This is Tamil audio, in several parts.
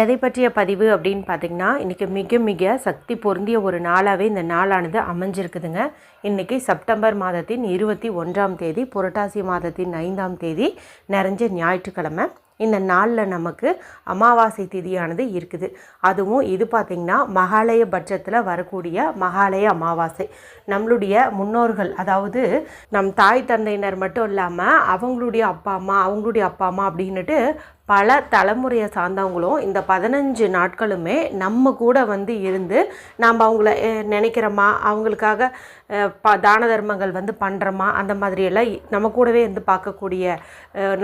எதை பற்றிய பதிவு அப்படின்னு பார்த்தீங்கன்னா இன்றைக்கி மிக மிக சக்தி பொருந்திய ஒரு நாளாகவே இந்த நாளானது அமைஞ்சிருக்குதுங்க. இன்றைக்கி செப்டம்பர் மாதத்தின் இருபத்தி ஒன்றாம் தேதி புரட்டாசி மாதத்தின் ஐந்தாம் தேதி நிறைஞ்ச ஞாயிற்றுக்கிழமை. இந்த நாளில் நமக்கு அமாவாசை திதியானது இருக்குது. அதுவும் இது பார்த்திங்கன்னா மகாலய பட்சத்தில் வரக்கூடிய மகாலய அமாவாசை. நம்மளுடைய முன்னோர்கள் அதாவது நம் தாய் தந்தையினர் மட்டும் இல்லாமல் அவங்களுடைய அப்பா அம்மா அவங்களுடைய அப்பா அம்மா அப்படின்னுட்டு பல தலைமுறையை சார்ந்தவங்களும் இந்த பதினஞ்சு நாட்களுமே நம்ம கூட வந்து இருந்து நாம் அவங்கள நினைக்கிறோமா? அவங்களுக்காக ப தான தர்மங்கள் வந்து பண்ணுறோமா அந்த மாதிரியெல்லாம் நம்ம கூடவே இருந்து பார்க்கக்கூடிய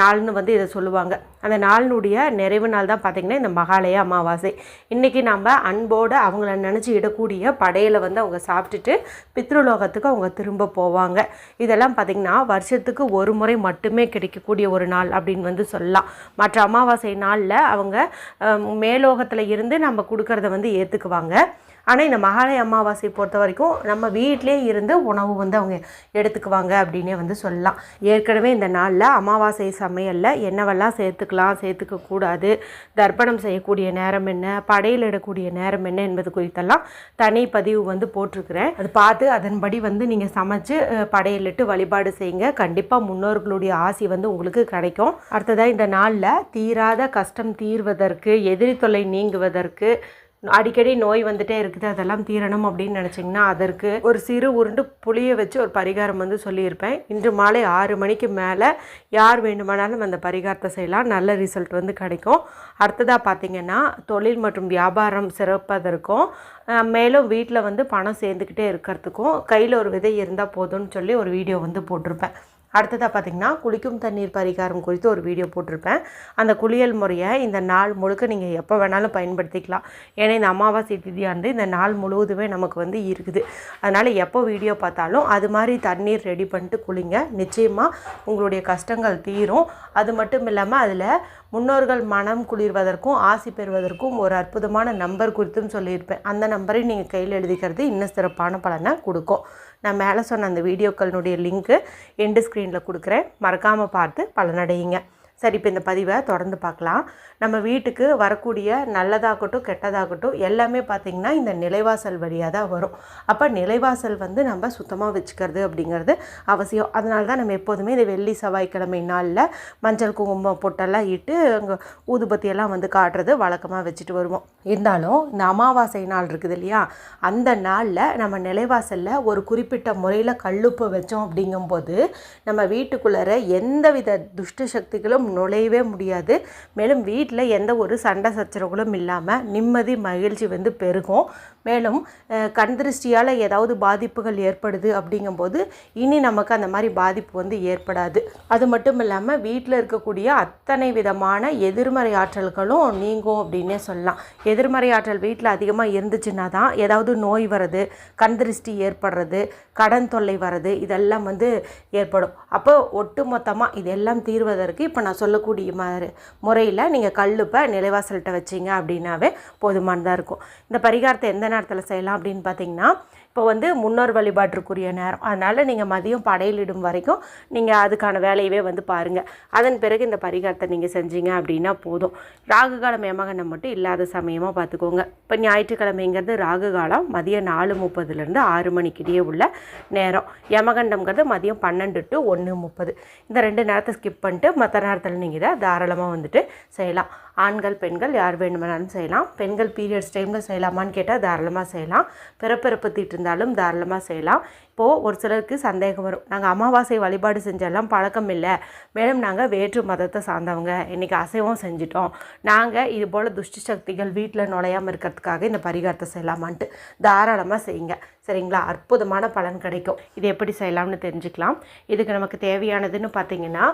நாள்னு வந்து இதை சொல்லுவாங்க. அந்த நாளினுடைய நிறைவு நாள் தான் பார்த்திங்கன்னா இந்த மகாலய அமாவாசை. இன்றைக்கி நம்ம அன்போடு அவங்கள நினச்சி இடக்கூடிய படையில் வந்து அவங்க சாப்பிட்டுட்டு பித்ருலோகத்துக்கு அவங்க திரும்ப போவாங்க. இதெல்லாம் பார்த்திங்கன்னா வருஷத்துக்கு ஒரு முறை மட்டுமே கிடைக்கக்கூடிய ஒரு நாள் அப்படின்னு வந்து சொல்லலாம். மற்ற அமாவாசை நாளில் அவங்க மேலோகத்தில் இருந்து நம்ம கொடுக்கறத வந்து ஏற்றுக்குவாங்க ஆனால் இந்த மகாலய அமாவாசை பொறுத்த வரைக்கும் நம்ம வீட்டிலே இருந்து உணவு வந்து அவங்க எடுத்துக்குவாங்க அப்படின்னே வந்து சொல்லலாம். ஏற்கனவே இந்த நாளில் அமாவாசை சமையலில் என்னவெல்லாம் சேர்த்துக்கலாம் சேர்த்துக்க கூடாது தர்ப்பணம் செய்யக்கூடிய நேரம் என்ன படையில் இடக்கூடிய நேரம் என்ன என்பது குறித்தெல்லாம் தனி பதிவு வந்து போட்டிருக்கிறேன். அது பார்த்து அதன்படி வந்து நீங்கள் சமைச்சு படையலிட்டு வழிபாடு செய்யுங்க. கண்டிப்பாக முன்னோர்களுடைய ஆசி வந்து உங்களுக்கு கிடைக்கும். அடுத்ததாக இந்த நாளில் தீராத கஷ்டம் தீர்வதற்கு எதிரி தொல்லை நீங்குவதற்கு அடிக்கடி நோய் வந்துட்டே இருக்குது அதெல்லாம் தீரணும் அப்படின்னு நினச்சிங்கன்னா அதற்கு ஒரு சிறு உருண்டு புளியை வச்சு ஒரு பரிகாரம் வந்து சொல்லியிருப்பேன். இன்று மாலை ஆறு மணிக்கு மேலே யார் வேண்டுமானாலும் அந்த பரிகாரத்தை செய்யலாம். நல்ல ரிசல்ட் வந்து கிடைக்கும். அடுத்ததாக பார்த்திங்கன்னா தொழில் மற்றும் வியாபாரம் சிறப்பதற்கும் அஹ், மேலும் வீட்டில் வந்து பணம் சேர்ந்துக்கிட்டே இருக்கிறதுக்கும் கையில் ஒரு விதை இருந்தால் போதும்னு சொல்லி ஒரு வீடியோ வந்து போட்டிருப்பேன். அடுத்ததாக பார்த்திங்கன்னா குளிக்கும் தண்ணீர் பரிகாரம் குறித்து ஒரு வீடியோ போட்டிருப்பேன். அந்த குளியல் முறையை இந்த நாள் முழுக்க நீங்கள் எப்போ வேணாலும் பயன்படுத்திக்கலாம். ஏன்னா இந்த அமாவாசை திதியானது இந்த நாள் முழுவதுமே நமக்கு வந்து இருக்குது. அதனால் எப்போ வீடியோ பார்த்தாலும் அது மாதிரி தண்ணீர் ரெடி பண்ணிட்டு குளிங்க. நிச்சயமாக உங்களுடைய கஷ்டங்கள் தீரும். அது மட்டும் இல்லாமல் அதில் முன்னோர்கள் மனம் குளிர்வதற்கும் ஆசி பெறுவதற்கும் ஒரு அற்புதமான நம்பர் குறித்தும் சொல்லியிருப்பேன். அந்த நம்பரை நீங்கள் கையில் எழுதிக்கிறது இன்னும் சிறப்பான பலனை கொடுக்கும். நான் மேலே சொன்ன அந்த வீடியோக்களினுடைய லிங்க்கு எண்டு ஸ்க்ரீனில் கொடுக்குறேன். மறக்காமல் பார்த்து பலனடையுங்க. சரி இப்போ இந்த பதிவை தொடர்ந்து பார்க்கலாம் நம்ம வீட்டுக்கு வரக்கூடிய நல்லதாகட்டும் கெட்டதாகட்டும் எல்லாமே பார்த்திங்கன்னா இந்த நிலைவாசல் வழியாக தான் வரும். அப்போ நிலைவாசல் வந்து நம்ம சுத்தமாக வச்சுக்கிறது அப்படிங்கிறது அவசியம். அதனால தான் நம்ம எப்போதுமே இந்த வெள்ளி செவ்வாய்க்கிழமை நாளில் மஞ்சள் குங்குமம் பொட்டெல்லாம் இட்டு அங்கே ஊதுபத்தியெல்லாம் வந்து காட்டுறது வழக்கமாக வச்சுட்டு வருவோம். இருந்தாலும் இந்த அமாவாசை நாள் இருக்குது இல்லையா? அந்த நாளில் நம்ம நிலைவாசலில் ஒரு குறிப்பிட்ட முறையில் கல்லுப்பு வச்சோம் அப்படிங்கும்போது நம்ம வீட்டுக்குள்ளார எந்தவித துஷ்ட சக்திகளும் நுழையவே முடியாது. மேலும் வீட்டில் எந்த ஒரு சண்டை சச்சரவுகளும் இல்லாமல் நிம்மதி மகிழ்ச்சி வந்து பெருகும். மேலும் கண்திருஷ்டியால் ஏதாவது பாதிப்புகள் ஏற்படுது அப்படிங்கும்போது இனி நமக்கு அந்த மாதிரி பாதிப்பு வந்து ஏற்படாது. அது மட்டும் இல்லாமல் வீட்டில் இருக்கக்கூடிய அத்தனை விதமான எதிர்மறை ஆற்றல்களும் நீங்கும் அப்படின்னே சொல்லலாம். எதிர்மறை ஆற்றல் வீட்டில் அதிகமாக இருந்துச்சுன்னா தான் ஏதாவது நோய் வர்றது கண்திருஷ்டி ஏற்படுறது கடன் தொல்லை வர்றது இதெல்லாம் வந்து ஏற்படும். அப்போ ஒட்டு மொத்தமாக இதெல்லாம் தீர்வதற்கு இப்போ நான் சொல்லக்கூடிய மாதிரி முறையில் நீங்கள் கல்லுப்பை நிலைவாசல்கிட்ட வச்சீங்க அப்படின்னாவே போதுமானதாக இருக்கும். இந்த பரிகாரத்தை எந்த நேரத்தில் செய்யலாம் அப்படின்னு பார்த்தீங்கன்னா இப்போ வந்து முன்னோர் வழிபாட்டிற்குரிய நேரம். அதனால் நீங்கள் மதியம் படையலிடும் வரைக்கும் நீங்கள் அதுக்கான வேலையவே வந்து பாருங்கள் அதன் பிறகு இந்த பரிகாரத்தை நீங்கள் செஞ்சீங்க அப்படின்னா போதும். ராகு காலம் ஏமகண்டம் மட்டும் இல்லாத சமயமாக பார்த்துக்கோங்க இப்போ ஞாயிற்றுக்கிழமைங்கிறது ராகு காலம் மதியம் நாலு முப்பதுலேருந்து ஆறு மணிக்கிடையே உள்ள நேரம். யமகண்டம்ங்கிறது மதியம் பன்னெண்டு டு ஒன்று முப்பது. இந்த ரெண்டு நேரத்தை ஸ்கிப் பண்ணிட்டு மற்ற நேரத்தில் நீங்கள் இதை தாராளமாக வந்துட்டு செய்யலாம். ஆண்கள் பெண்கள் யார் வேணுமானாலும் செய்யலாம். பெண்கள் பீரியட்ஸ் டைமில் செய்யலாமான்னு கேட்டால் தாராளமாக செய்யலாம். பிறப்பிறப்பு தீட்டு இருந்தாலும் தாராளமாக செய்யலாம். அப்போது ஒரு சிலருக்கு சந்தேகம் வரும். நாங்கள் அமாவாசை வழிபாடு செஞ்செல்லாம் பழக்கம் இல்லை. மேலும் நாங்கள் வேற்று மதத்தை சார்ந்தவங்க. இன்றைக்கி அசைவம் செஞ்சிட்டோம். நாங்கள் இது போல் துஷ்டி சக்திகள் வீட்டில் நுழையாமல் இருக்கிறதுக்காக இந்த பரிகாரத்தை செய்யலாமான்ட்டு தாராளமாக செய்யுங்க. சரிங்களா? அற்புதமான பலன் கிடைக்கும். இது எப்படி செய்யலாம்னு தெரிஞ்சுக்கலாம். இதுக்கு நமக்கு தேவையானதுன்னு பார்த்தீங்கன்னா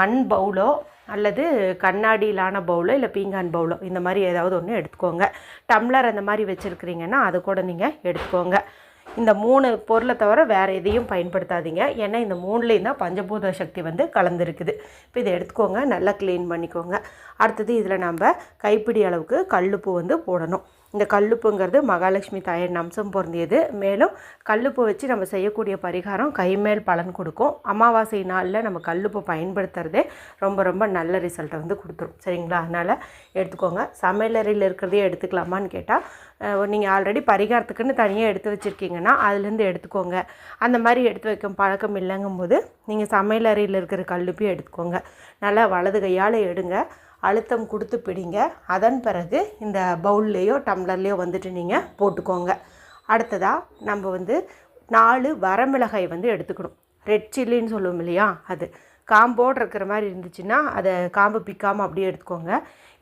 மண் பவுலோ அல்லது கண்ணாடியிலான பவுலோ இல்லை பீங்கான் பவுலோ இந்த மாதிரி ஏதாவது ஒன்று எடுத்துக்கோங்க. டம்ளர் அந்த மாதிரி வச்சுருக்கிறீங்கன்னா அதை கூட நீங்கள் எடுத்துக்கோங்க. இந்த மூணு பொருளை தவிர வேறு எதையும் பயன்படுத்தாதீங்க. ஏன்னா இந்த மூணுலேயும் தான் பஞ்சபூத சக்தி வந்து கலந்துருக்குது. இப்போ இதை எடுத்துக்கோங்க நல்லா க்ளீன் பண்ணிக்கோங்க. அடுத்தது இதில் நம்ம கைப்பிடி அளவுக்கு கல்லுப்பு வந்து போடணும். இந்த கல்லுப்புங்கிறது மகாலட்சுமி தாயின் அம்சம் பொருந்தியது. மேலும் கல்லுப்பு வச்சு நம்ம செய்யக்கூடிய பரிகாரம் கைமேல் பலன் கொடுக்கும். அமாவாசை நாளில் நம்ம கல்லுப்பு பயன்படுத்துறதே ரொம்ப ரொம்ப நல்ல ரிசல்ட்டை வந்து கொடுத்துரும். சரிங்களா? அதனால் எடுத்துக்கோங்க. சமையலறையில் இருக்கிறதே எடுத்துக்கலாமான்னு கேட்டால் நீங்கள் ஆல்ரெடி பரிகாரத்துக்குன்னு தனியாக எடுத்து வச்சுருக்கீங்கன்னா அதுலேருந்து எடுத்துக்கோங்க. அந்த மாதிரி எடுத்து வைக்கும் பழக்கம் இல்லைங்கும்போது நீங்கள் சமையலறையில் இருக்கிற கல்லுப்பையும் எடுத்துக்கோங்க. நல்லா வலது கையால் எடுங்க. அழுத்தம் கொடுத்து பிடிங்க. அதன் பிறகு இந்த பவுல்லையோ டம்ளர்லேயோ வந்துட்டு நீங்கள் போட்டுக்கோங்க. அடுத்ததாக நம்ம வந்து நாலு வரமிளகாய் வந்து எடுத்துக்கணும். ரெட் சில்லின்னு சொல்லுவோம் இல்லையா அது. காம்போடு இருக்கிற மாதிரி இருந்துச்சுன்னா அதை காம்பு பிக்காமல் அப்படியே எடுத்துக்கோங்க.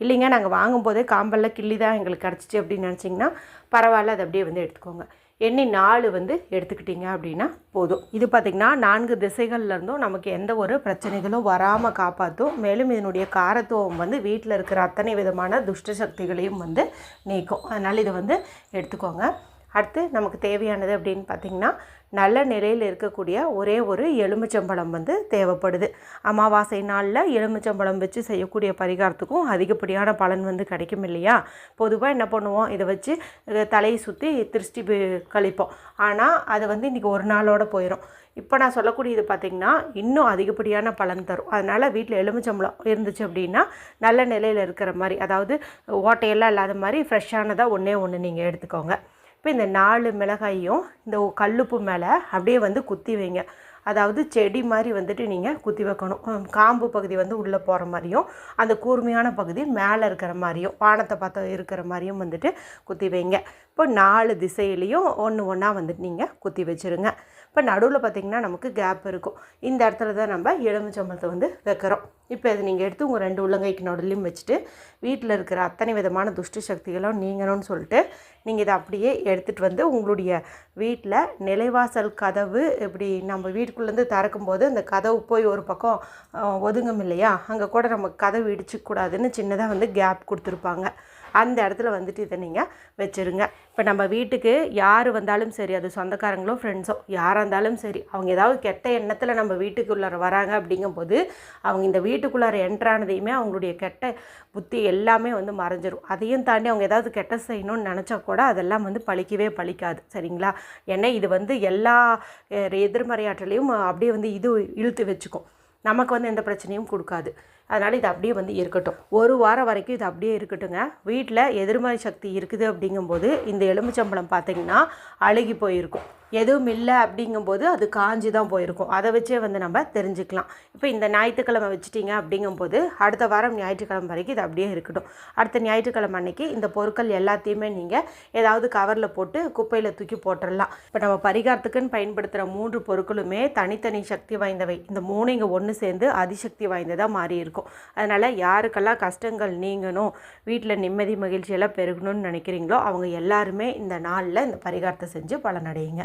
இல்லைங்க நாங்கள் வாங்கும்போதே காம்பெல்லாம் கிள்ளி தான் எங்களுக்கு கிடச்சிச்சு அப்படின்னு நினச்சிங்கன்னா பரவாயில்ல அதை அப்படியே வந்து எடுத்துக்கோங்க. எண்ணி நாலு வந்து எடுத்துக்கிட்டிங்க அப்படின்னா போதும். இது பார்த்திங்கன்னா நான்கு திசைகள்லேருந்தும் நமக்கு எந்த ஒரு பிரச்சனைகளும் வராமல் காப்பாற்றும் மேலும் இதனுடைய காரத்துவம் வந்து வீட்டில் இருக்கிற அத்தனை விதமான துஷ்ட சக்திகளையும் வந்து நீக்கும். அதனால் இதை வந்து எடுத்துக்கோங்க. அடுத்து நமக்கு தேவையானது அப்படின்னு பார்த்திங்கன்னா நல்ல நிலையில் இருக்கக்கூடிய ஒரே ஒரு எலுமிச்சம்பழம் வந்து தேவைப்படுது. அமாவாசை நாளில் எலுமிச்சம்பழம் வச்சு செய்யக்கூடிய பரிகாரத்துக்கும் அதிகப்படியான பலன் வந்து கிடைக்கும் இல்லையா? பொதுவாக என்ன பண்ணுவோம்? இதை வச்சு தலையை சுற்றி திருஷ்டி கழிப்போம். ஆனால் அது வந்து இன்றைக்கி ஒரு நாளோடு போயிடும் இப்போ நான் சொல்லக்கூடியது பார்த்திங்கன்னா இன்னும் அதிகப்படியான பலன் தரும். அதனால் வீட்டில் எலுமிச்சம்பழம் இருந்துச்சு அப்படின்னா நல்ல நிலையில் இருக்கிற மாதிரி அதாவது ஓட்டையெல்லாம் இல்லாத மாதிரி ஃப்ரெஷ்ஷானதாக ஒன்றே ஒன்று நீங்கள் எடுத்துக்கோங்க. இப்போ இந்த நாலு மிளகாயும் இந்த கல்லுப்பு மேலே அப்படியே வந்து குத்தி வைங்க. அதாவது செடி மாதிரி வந்துட்டு நீங்கள் குத்தி வைக்கணும். காம்பு பகுதி வந்து உள்ளே போகிற மாதிரியும் அந்த கூர்மையான பகுதி மேலே இருக்கிற மாதிரியும் வானத்தை பார்த்து இருக்கிற மாதிரியும் வந்துட்டு குத்தி வைங்க. இப்போ நாலு திசையிலையும் ஒன்று ஒன்றா வந்துட்டு நீங்கள் குத்தி வச்சுருங்க. இப்போ நடுவில் பார்த்திங்கன்னா நமக்கு கேப் இருக்கும். இந்த இடத்துல தான் நம்ம எலுமிச்சம்பழத்தை வந்து வைக்கிறோம். இப்போ இதை நீங்கள் எடுத்து உங்கள் ரெண்டு உள்ளங்கைக்கு நடுலையும் வச்சுட்டு வீட்டில் இருக்கிற அத்தனை விதமான துஷ்ட சக்திகளும் நீங்கணும்னு சொல்லிட்டு நீங்கள் இதை அப்படியே எடுத்துகிட்டு வந்து உங்களுடைய வீட்டில் நிலைவாசல் கதவு இப்படி நம்ம வீட்டுக்குள்ளேருந்து திறக்கும்போது அந்த கதவு போய் ஒரு பக்கம் ஒதுங்கும் இல்லையா? அங்கே கூட நம்ம கதவு இடிச்சிக்கூடாதுன்னு சின்னதாக வந்து கேப் கொடுத்துருப்பாங்க. அந்த இடத்துல வந்துட்டு இதை நீங்கள் வச்சுருங்க. இப்போ நம்ம வீட்டுக்கு யார் வந்தாலும் சரி அது சொந்தக்காரங்களோ ஃப்ரெண்ட்ஸோ யாராக இருந்தாலும் சரி அவங்க ஏதாவது கெட்ட எண்ணத்தில் நம்ம வீட்டுக்குள்ளார வராங்க அப்படிங்கும்போது அவங்க இந்த வீட்டுக்குள்ளார என்ட்ரானதையுமே அவங்களுடைய கெட்ட புத்தி எல்லாமே வந்து மறைஞ்சிரும். அதையும் தாண்டி அவங்க ஏதாவது கெட்ட செய்யணும்னு நினச்சா கூட அதெல்லாம் வந்து பழிக்கவே பழிக்காது. சரிங்களா? ஏன்னா இது வந்து எல்லா எதிர்மறையாற்றலையும் அப்படியே வந்து இது இழுத்து வச்சுக்கும். நமக்கு வந்து எந்த பிரச்சனையும் கொடுக்காது. அதனால் இது அப்படியே வந்து இருக்கட்டும். ஒரு வாரம் வரைக்கும் இது அப்படியே இருக்கட்டுங்க. வீட்டில் எதிர்மறை சக்தி இருக்குது அப்படிங்கும்போது இந்த எலுமிச்சம்பழம் பார்த்திங்கன்னா அழுகி போயிருக்கும். எதுவும் இல்லை அப்படிங்கும்போது அது காஞ்சி தான் போயிருக்கும். அதை வச்சே வந்து நம்ம தெரிஞ்சுக்கலாம். இப்போ இந்த ஞாயிற்றுக்கிழமை வச்சுட்டிங்க அப்படிங்கும்போது அடுத்த வாரம் ஞாயிற்றுக்கிழமை வரைக்கும் இது அப்படியே இருக்கட்டும். அடுத்த ஞாயிற்றுக்கிழமை அன்னைக்கு இந்த பொருட்கள் எல்லாத்தையுமே நீங்கள் ஏதாவது கவரில் போட்டு குப்பையில் தூக்கி போட்டுடலாம் இப்போ நம்ம பரிகாரத்துக்குன்னு பயன்படுத்துகிற மூன்று பொருட்களுமே தனித்தனி சக்தி வாய்ந்தவை. இந்த மூணு இங்கே ஒன்று சேர்ந்து அதிசக்தி வாய்ந்ததாக மாறி இருக்கும் அதனால் யாருக்கெல்லாம் கஷ்டங்கள் நீங்கணும் வீட்டில் நிம்மதி மகிழ்ச்சியெல்லாம் பெருகணும்னு நினைக்கிறீங்களோ அவங்க எல்லாருமே இந்த நாளில் இந்த பரிகாரத்தை செஞ்சு பலனடையுங்க.